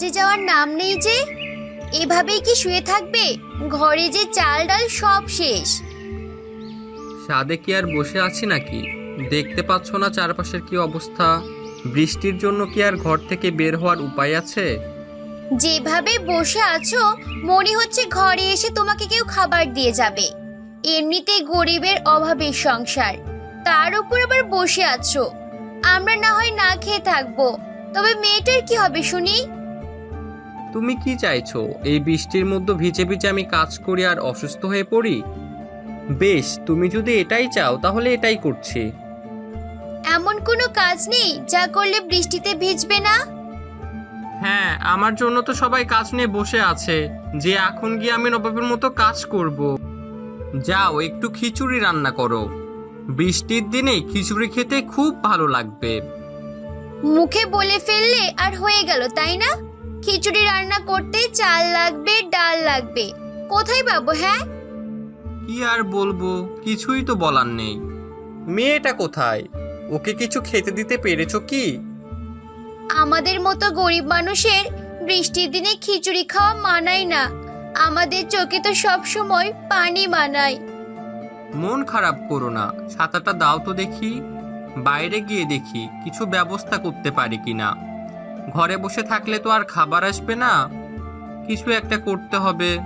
কাজে যাওয়ার নাম নেই যে? এভাবেই কি শুয়ে থাকবে? ঘরে যে চাল ডাল সব শেষ। সাদে কি আর বসে আছি নাকি? দেখতে পাচ্ছ না চারপাশের কি অবস্থা? বৃষ্টির জন্য কি আর ঘর থেকে বের হওয়ার উপায় আছে? যেভাবে বসে আছো মনে হচ্ছে ঘরে এসে তোমাকে কেউ খাবার দিয়ে যাবে। এমনিতেই গরিবের অভাবের সংসার। তার উপর আবার বসে আছো। আমরা না হয় না খেয়ে থাকব। তবে মেয়েটার কি হবে শুনি? তুমি কি চাইছো? এই বৃষ্টির মধ্যে ভিজে ভিজে আমি কাজ করি আর অসুস্থ হয়ে পড়ি? বেশ তুমি যদি এটাই চাও তাহলে এটাই করছি। এমন কোনো কাজ নেই যা করলে বৃষ্টিতে ভিজবে না? হ্যাঁ আমার জন্য তো সবাই কাজ নিয়ে বসে আছে। যে এখন গিয়ে আমি নবাবের মতো কাজ করব। যাও একটু খিচুড়ি রান্না করো। বৃষ্টির দিনে খিচুড়ি খেতে খুব ভালো লাগবে। মুখে বলে ফেললে আর হয়ে গেল তাই না? খিচুড়ি রান্না করতে চাল লাগবে ডাল লাগবে। কোথায় পাবো হ্যাঁ? কি আর বলব কিছুই তো বলার নেই। মেয়েটা কোথায়? ওকে কিছু খেতে দিতে পেরেছ কি? আমাদের মতো গরিব মানুষের বৃষ্টির দিনে খিচুড়ি খাওয়া মানায় না। আমাদের চোখে তো সব সময় পানি মানায়। মন খারাপ করো না ছাতাটা দাও তো দেখি। বাইরে গিয়ে দেখি কিছু ব্যবস্থা করতে পারি কিনা। ঘরে বসে থাকলে তো আর খাবার আসবে না। কিছু একটা করতে হবে।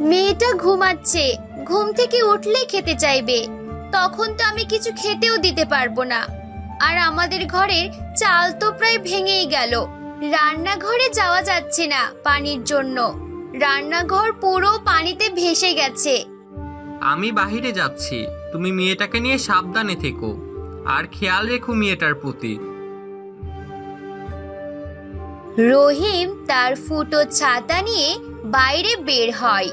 মেয়েটা ঘুমাচ্ছে। ঘুম থেকে উঠলে খেতে চাইবে। তখন তো আমি কিছু খেতেও দিতে পারব না। আর আমাদের ঘরের চাল তো প্রায় ভেঙেই গেল। রান্নাঘরে যাওয়া যাচ্ছে না পানির জন্য। রান্নাঘর পুরো পানিতে ভেসে গেছে। আমি বাহিরে যাচ্ছি। তুমি মেয়েটাকে নিয়ে সাবধানে থেকো। আর খেয়াল রেখো মেয়েটার প্রতি। রহিম তার ফুটো ছাতা নিয়ে বাইরে বের হয়।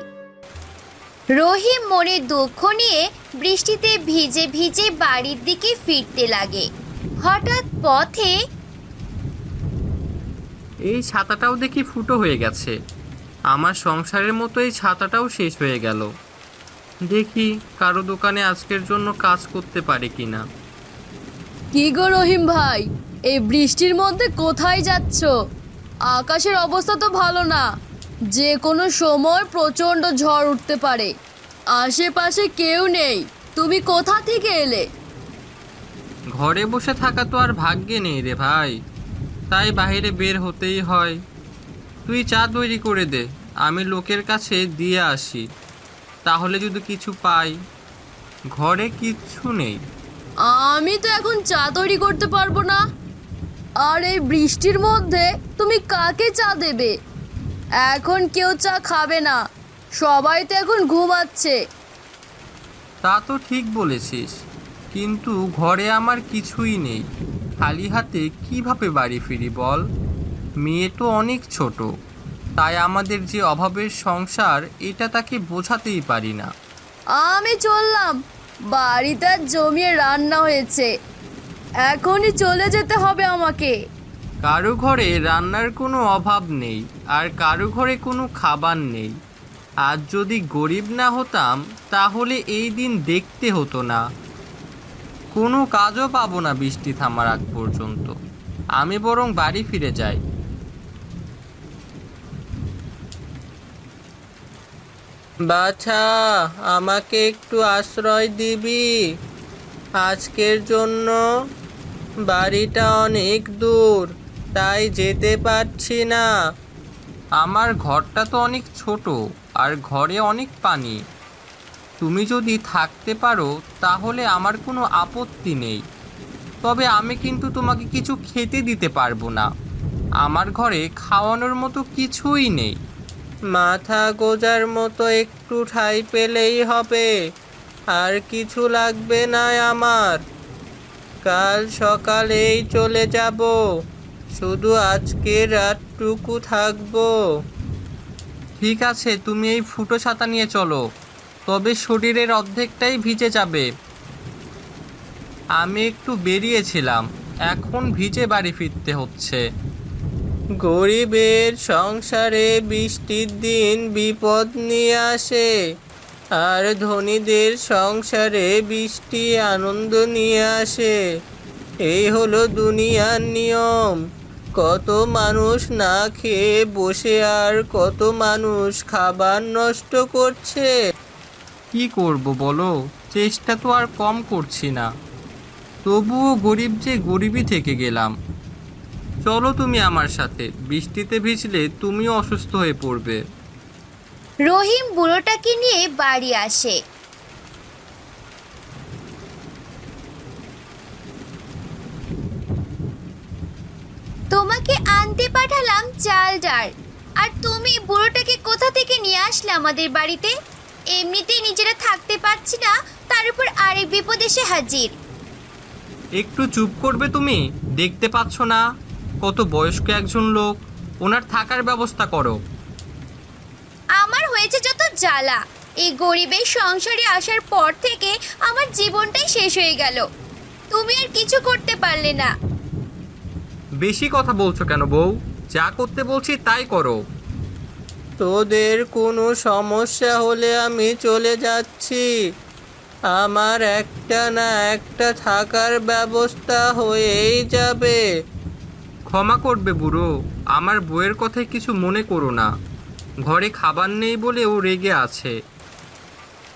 রহিম মনে দুঃখ নিয়ে বৃষ্টিতে ভিজে ভিজে বাড়ির দিকে ফিরতে লাগে। হঠাৎ পথে এই ছাতাটাও দেখি ফুটো হয়ে গেছে। আমার সংসারের মতো এই ছাতাটাও শেষ হয়ে গেল। দেখি কারও দোকানে আজকের জন্য কাজ করতে পারে কিনা। কি গো রহিম ভাই এই বৃষ্টির মধ্যে কোথায় যাচ্ছ? আকাশের অবস্থা তো ভালো না। যে কোনো সময় প্রচণ্ড ঝড় উঠতে পারে। আশেপাশে কেউ নেই। তুমি কোথা থেকে এলে? ঘরে বসে থাকা তো আর ভাগ্যে নেই রে ভাই। তাই বাইরে বের হতেই হয়। তুই চা তৈরি করে দে। আমি লোকের কাছে দিয়ে আসি। তাহলে যদি কিছু পাই। ঘরে কিচ্ছু নেই। আমি তো এখন চা তৈরি করতে পারব না। আর এই বৃষ্টির মধ্যে তুমি কাকে চা দেবে? এখন কেউ চা খাবে না। সবাই তো এখন ঘুমাচ্ছে। তা তো ঠিক বলেছিস কিন্তু ঘরে আমার কিছুই নেই। খালি হাতে কীভাবে বাড়ি ফিরি বল? মেয়ে তো অনেক ছোট তাই আমাদের যে অভাবের সংসার এটা তাকে বোঝাতেই পারি না। আমি চললাম। বাড়িতে জমিয়ে রান্না হয়েছে। এখনই চলে যেতে হবে আমাকে। কারও ঘরে রান্নার কোনো অভাব নেই, আর কারও ঘরে কোনো খাবার নেই। আজ যদি গরিব না হতাম, তাহলে এই দিন দেখতে হতো না। কোনো কাজও পাবো না বৃষ্টি থামার আগ পর্যন্ত। আমি বরং বাড়ি ফিরে যাই। বাছা, আমাকে একটু আশ্রয় দিবি। আজকের জন্য বাড়িটা অনেক দূর, তাই যেতে পারছি না। আমার ঘরটা তো অনেক ছোট আর ঘরে অনেক পানি। তুমি যদি থাকতে পারো, তাহলে আমার কোনো আপত্তি নেই। তবে আমি কিন্তু তোমাকে কিছু খেতে দিতে পারব না। আমার ঘরে খাওয়ানোর মতো কিছুই নেই। মাথা গোজার মতো একটু ঠাই পেলেই হবে। আর কিছু লাগবে না আমার। কাল সকালেই চলে যাব। শুধু আজকে রাতটুকু থাকব। ঠিক আছে, তুমি এই ফুটো ছাতা নিয়ে চলো। তবে শরীরের অর্ধেকটাই ভিজে যাবে। আমি একটু বেরিয়েছিলাম। এখন ভিজে বাড়ি ফিরতে হচ্ছে। গরিবের সংসারে বৃষ্টির দিন বিপদ নিয়ে আসে। আর ধনীদের সংসারে বৃষ্টি আনন্দ নিয়ে আসে। এই হলো দুনিয়ার নিয়ম। কত মানুষ না খেয়ে বসে আর কত মানুষ খাবার নষ্ট করছে। কি করব বলো? চেষ্টা তো আর কম করছি না। তবুও গরিব যে গরিবই থেকে গেলাম। চলো তুমি আমার সাথে। বৃষ্টিতে ভিজলে তুমিও অসুস্থ হয়ে পড়বে। রহিম বুড়োটাকে নিয়ে বাড়ি আসে। তোমাকে আনতে পাঠালাম চাল ডাল। আর তুমি বুড়োটাকে কোথা থেকে নিয়ে আসলে আমাদের বাড়িতে? এমনিতেই নিজেরা থাকতে পারছি না, তার উপর আরেক বিপদ এসে হাজির। একটু চুপ করবে তুমি? দেখতে পাচ্ছ না। কত বয়স্ক একজন লোক। ওনার থাকার ব্যবস্থা করো। আমার হয়েছে যত জ্বালা। এই গরিবের সংসারে আসার পর থেকে আমার জীবনটাই শেষ হয়ে গেল। তুমি আর কিছু করতে পারলে না। বেশি কথা বলছো কেন বউ? যা করতে বলছি তাই করো। তোদের কোনো সমস্যা হলে আমি চলে যাচ্ছি। আমার একটা না একটা থাকার ব্যবস্থা হয়েই যাবে। ক্ষমা করবে বুড়ো আমার বউয়ের কথায় কিছু মনে করো না। ঘরে খাবার নেই বলে ও রেগে আছে।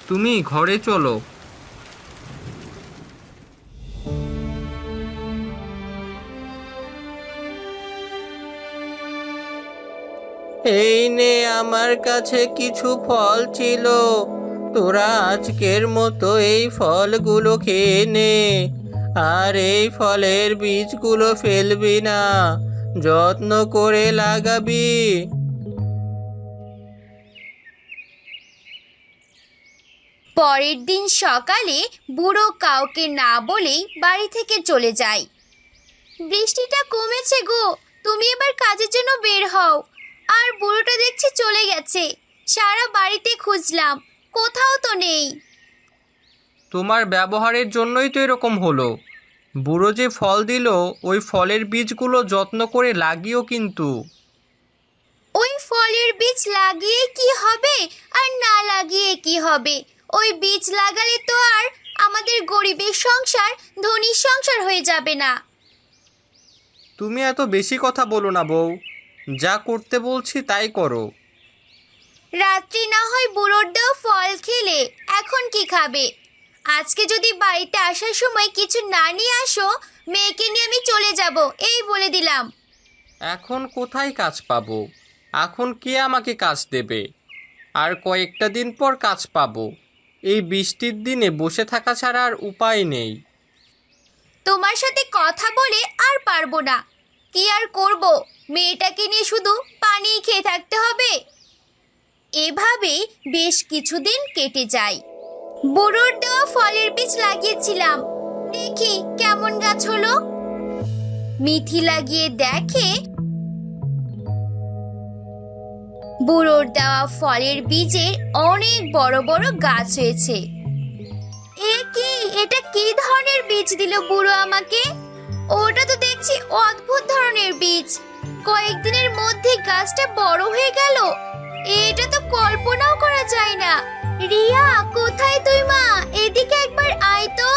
তুমি ঘরে চলো। এই নে, আমার কাছে কিছু ফল ছিল। তোরা আজকের মতো এই ফলগুলো খেয়ে নে। আর এই ফলের বীজগুলো ফেলবি না। যত্ন করে লাগাবি। পরের দিন সকালে বুড়ো কাউকে না বলেই বাড়ি থেকে চলে যায়। বৃষ্টিটা কমেছে গো তুমি এবার কাজের জন্য বের হও। আর বুড়োটা দেখছি চলে গেছে সারা বাড়িতে খুঁজলাম কোথাও তো নেই। তোমার ব্যবহারের জন্যই তো এরকম হলো। বুড়ো যে ফল দিল ওই ফলের বীজগুলো যত্ন করে লাগিও কিন্তু। ওই ফলের বীজ লাগিয়ে কি হবে আর না লাগিয়ে কি হবে? ওই বীজ লাগালে তো আর আমাদের গরিবের সংসার ধনীর সংসার হয়ে যাবে না। তুমি এত বেশি কথা বলো না বউ। যা করতে বলছি তাই করো। রাত্রি না হয় বুড়োর দেওয়া ফল খেলে এখন কি খাবে? আজকে যদি বাড়িতে আসার সময় কিছু না নিয়ে আসো মেয়েকে নিয়ে আমি চলে যাব এই বলে দিলাম। এখন কোথায় কাজ পাবো? এখন কে আমাকে কাজ দেবে? আর কয়েকটা দিন পর কাজ পাবো। এই বৃষ্টির দিনে বসে থাকা ছাড়া আর উপায় নেই। তোমার সাথে কথা বলে আর পারব না। কি আর করব? মেয়েটাকে নিয়ে শুধু পানি খেয়ে থাকতে হবে? এভাবে বেশ কিছুদিন কেটে যায়। বুড়োর দেওয়া ফলের বীজ লাগিয়েছিলাম। দেখি কেমন গাছ হলো। মিথি লাগিয়ে দেখে বুড়োর দেওয়া ফলের বীজের অনেক বড় বড় গাছ হয়েছে। এ কি? এটা কি ধরনের বীজ দিল বুড়ো আমাকে? ওটা তো দেখছি অদ্ভুত ধরনের বীজ। কয়েকদিনের মধ্যে গাছটা বড় হয়ে গেল। এটা তো কল্পনাও করা যায় না। রিয়া, কোথায় তুই মা? এদিকে একবার আয় তো।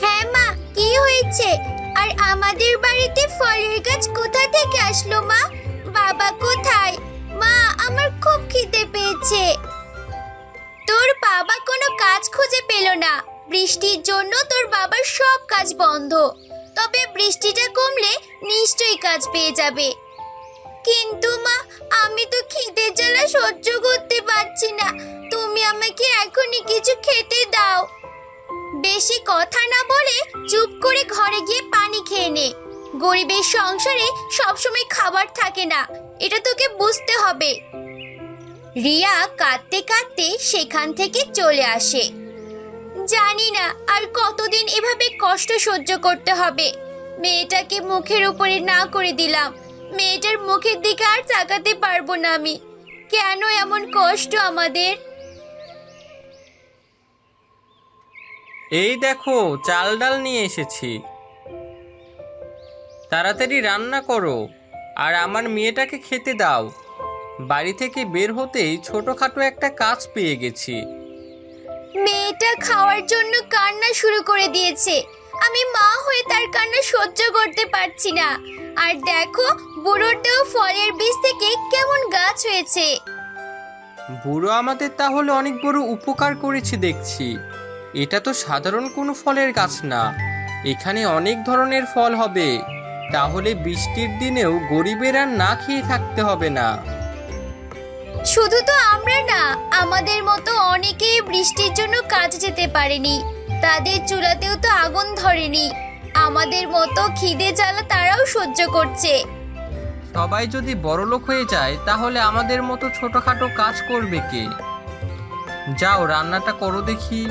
হ্যাঁ মা, কি হয়েছে? আর আমাদের বাড়িতে ফলের গাছ কোথা থেকে আসলো, মা? বাবা কোথায়? মা, আমার খুব খিদে পেয়েছে। তোর বাবা কোনো কাজ খুঁজে পেল না। বৃষ্টির জন্য তোর বাবার সব কাজ বন্ধ। তবে বৃষ্টিটা কমলে নিশ্চয়ই কাজ পেয়ে যাবে। কিন্তু, মা, আমি তো খিদের জ্বালা সহ্য করতে পারছি না। তুমি আমাকে এখনই কিছু খেতে দাও। বেশি কথা না বলে চুপ করে ঘরে গিয়ে পানি খেয়ে নে। গরিবের সংসারে সবসময় খাবার থাকে না। এটা তোকে বুঝতে হবে। রিয়া কাঁদতে কাঁদতে সেখান থেকে চলে আসে। জানি না আর কতদিন এভাবে কষ্ট সহ্য করতে হবে। মেয়েটাকে মুখের উপরে না করে দিলাম। মেয়েটার মুখের দিকে আর তাকাতে পারব না আমি। কেন এমন কষ্ট আমাদের? এই দেখো, চাল ডাল নিয়ে এসেছি। তাড়াতাড়ি রান্না করো আর আমার মেয়েটাকে খেতে দাও। বাড়ি থেকে বের হতেই ছোটোখাটো একটা কাজ পেয়ে গেছি। মেয়েটা খাওয়ার জন্য কান্না শুরু করে দিয়েছে। আমি মা হয়ে তার কান্না সহ্য করতে পারছি না। আর দেখো বুড়োটাও ফলের বীজ থেকে কেমন গাছ হয়েছে। বুড়ো আমাদের তাহলে অনেক বড় উপকার করেছে দেখছি। এটা তো সাধারণ কোনো ফলের গাছ না। এখানে অনেক ধরনের ফল হবে। তাহলে বৃষ্টির দিনেও গরিবের আর না খেয়ে থাকতে হবে না। শুধু তো আমরা না আমাদের মতো অনেকেই বৃষ্টির জন্য কাজে যেতে পারেনি। তাদের চুলাতেও তো আগুন ধরেনি। আমাদের মতো খিদে জ্বালা তারাও সহ্য করছে। সবাই যদি বড়লোক হয়ে যায় তাহলে আমাদের মতো ছোটখাটো কাজ করবে কে? যাও রান্নাটা করো দেখি।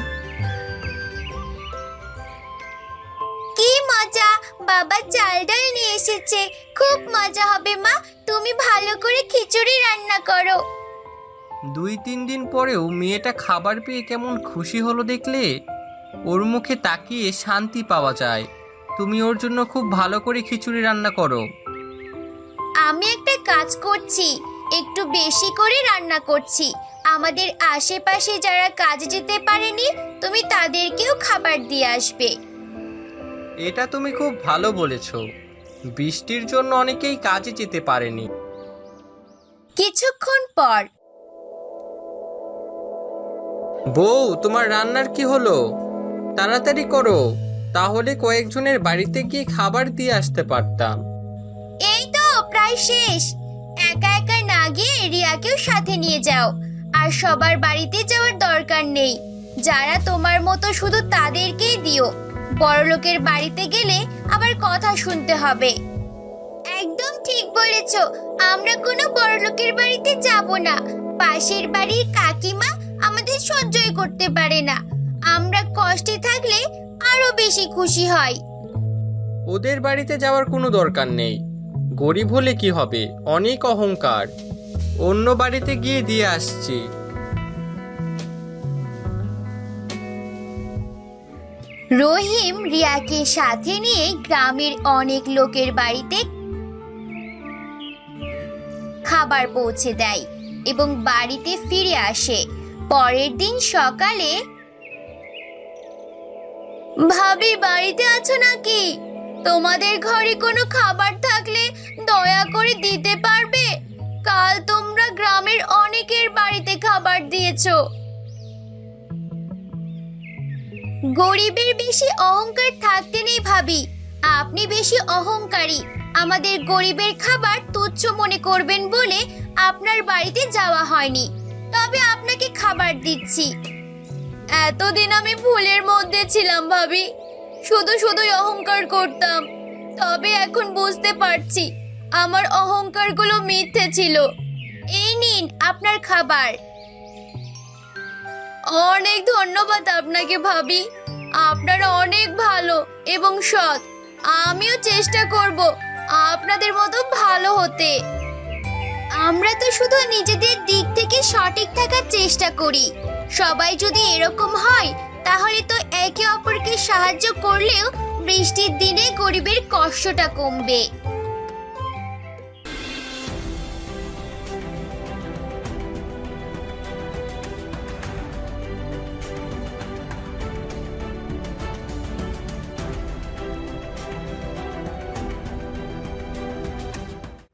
বাবা চাল ডাল নিয়ে এসেছে। খুব মজা হবে মা। তুমি ভালো করে খিচুড়ি রান্না করো। দুই তিন দিন পরেও মেয়েটা খাবার পেয়ে কেমন খুশি হলো দেখলে? ওর মুখে তাকিয়ে শান্তি পাওয়া যায়। তুমি ওর জন্য খুব ভালো করে খিচুড়ি রান্না করো। আমি একটা কাজ করছি। একটু বেশি করে রান্না করছি। আমাদের আশেপাশে যারা কাজে যেতে পারেনি তুমি তাদেরকেও খাবার দিয়ে আসবে। এটা তুমি খুব ভালো বলেছ। বৃষ্টির জন্য অনেকেই কাজে যেতে পারেনি। কিছুক্ষণ পর। বউ তোমার রান্নার কি হলো? তাড়াতাড়ি করো। তাহলে কয়েকজনের বাড়িতে গিয়ে খাবার দিয়ে আসতে পারতাম। এই তো প্রায় শেষ। একা একা না গিয়ে রিয়াকেও সাথে নিয়ে যাও। আর সবার বাড়িতে যাওয়ার দরকার নেই। যারা তোমার মতো শুধু তাদেরকেই দিও। বড়লোকের বাড়িতে গেলে আবার কথা শুনতে হবে। একদম ঠিক বলেছ। আমরা কোনো বড়লোকের বাড়িতে যাব না। পাশের বাড়ির কাকিমা আমাদের সহ্যই করতে পারে না। আমরা কষ্টে থাকলে আরও বেশি খুশি হয়। ওদের বাড়িতে যাওয়ার কোনো দরকার নেই। গরিব হলে কি হবে? অনেক অহংকার। অন্য বাড়িতে গিয়ে দিয়ে আসছি। রহিম রিয়াকে সাথে নিয়ে গ্রামের অনেক লোকের বাড়িতে খাবার পৌঁছে দেয় এবং বাড়িতে ফিরে আসে। পরের দিন সকালে, ভাবি, বাড়িতে আছো নাকি? তোমাদের ঘরে কোনো খাবার থাকলে দয়া করে দিতে পারবে? কাল তোমরা গ্রামের অনেকের বাড়িতে খাবার দিয়েছ। গরিবের বেশি অহংকার থাকতে নেই ভাবি। আপনি বেশি অহংকারী। আমাদের গরিবের খাবার তুচ্ছ মনে করবেন বলে আপনার বাড়িতে যাওয়া হয়নি। তবে আপনাকে খাবার দিচ্ছি। এতদিন আমি ভুলের মধ্যে ছিলাম ভাবি। শুধু শুধুই অহংকার করতাম। তবে এখন বুঝতে পারছি, আমার অহংকারগুলো মিথ্যে ছিল। এই নিন আপনার খাবার। অনেক ধন্যবাদ আপনাকে ভাবি। আপনারা অনেক ভালো এবং সৎ। আমিও চেষ্টা করব আপনাদের মতো ভালো হতে। আমরা তো শুধু নিজেদের দিক থেকে সঠিক থাকার চেষ্টা করি। সবাই যদি এরকম হয়, তাহলে তো একে অপরকে সাহায্য করলেও বৃষ্টির দিনে গরিবের কষ্টটা কমবে।